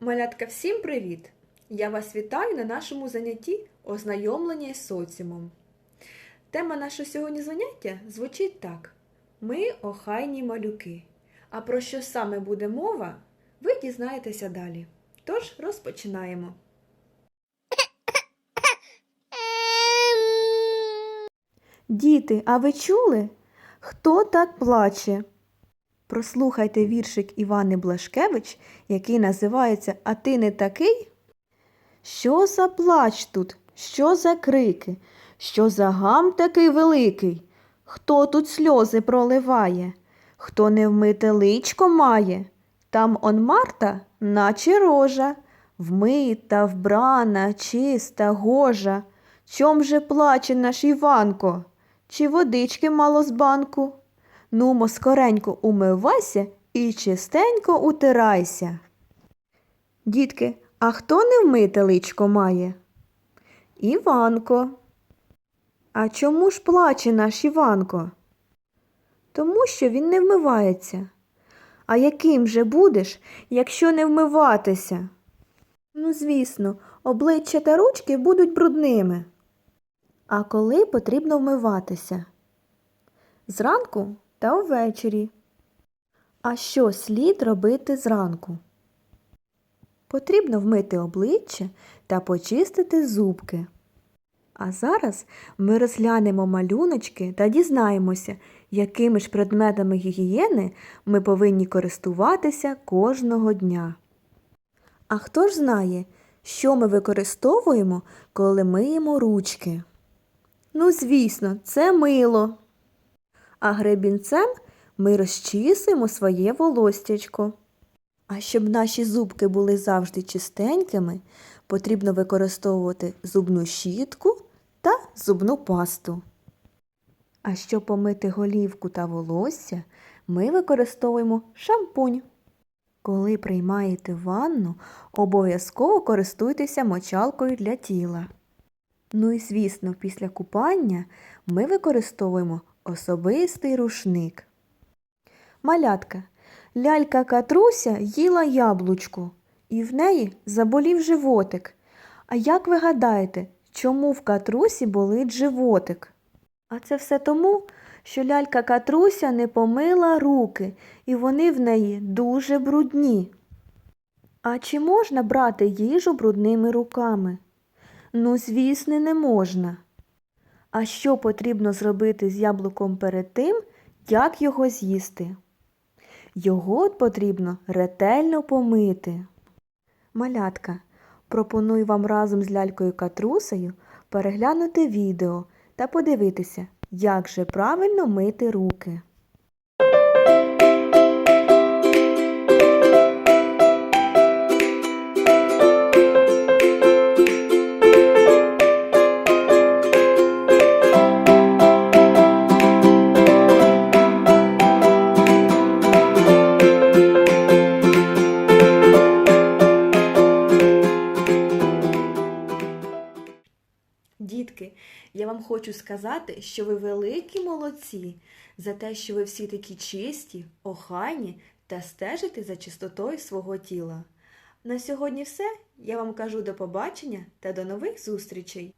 Малятка, всім привіт! Я вас вітаю на нашому занятті ознайомлення із соціумом. Тема нашого сьогодні заняття звучить так: Ми охайні малюки. А про що саме буде мова, ви дізнаєтеся далі. Тож розпочинаємо. Діти, а ви чули? Хто так плаче? Прослухайте віршик Івани Блашкевич, який називається А ти не такий? Що за плач тут? Що за крики? Що за гам такий великий? Хто тут сльози проливає? Хто не вмите личко має? Там он Марта, наче рожа, вмита, вбрана, чиста, гожа. Чом же плаче наш Іванко? Чи водички мало з банку? Нумо скоренько умивайся і чистенько утирайся. Дітки, а хто не вмите личко має? Іванко. А чому ж плаче наш Іванко? Тому що він не вмивається. А яким же будеш, якщо не вмиватися? Ну, звісно, обличчя та ручки будуть брудними. А коли потрібно вмиватися? Зранку та ввечері. А що слід робити зранку? Потрібно вмити обличчя та почистити зубки. А зараз ми розглянемо малюночки та дізнаємося, якими ж предметами гігієни ми повинні користуватися кожного дня. А хто ж знає, що ми використовуємо, коли миємо ручки? Ну, звісно, це мило. А гребінцем ми розчісуємо своє волостячко. А щоб наші зубки були завжди чистенькими, потрібно використовувати зубну щітку та зубну пасту. А щоб помити голівку та волосся, ми використовуємо шампунь. Коли приймаєте ванну, обов'язково користуйтеся мочалкою для тіла. Ну і звісно, після купання ми використовуємо особистий рушник. Малятка. Лялька Катруся їла яблучко, і в неї заболів животик. А як ви гадаєте, чому в Катрусі болить животик? А це все тому, що лялька Катруся не помила руки, і вони в неї дуже брудні. А чи можна брати їжу брудними руками? Ну, звісно, не можна. А що потрібно зробити з яблуком перед тим, як його з'їсти? Його потрібно ретельно помити. Малятка, пропоную вам разом з лялькою Катрусею переглянути відео та подивитися, як же правильно мити руки. Я вам хочу сказати, що ви великі молодці за те, що ви всі такі чисті, охайні та стежите за чистотою свого тіла. На сьогодні все. Я вам кажу до побачення та до нових зустрічей!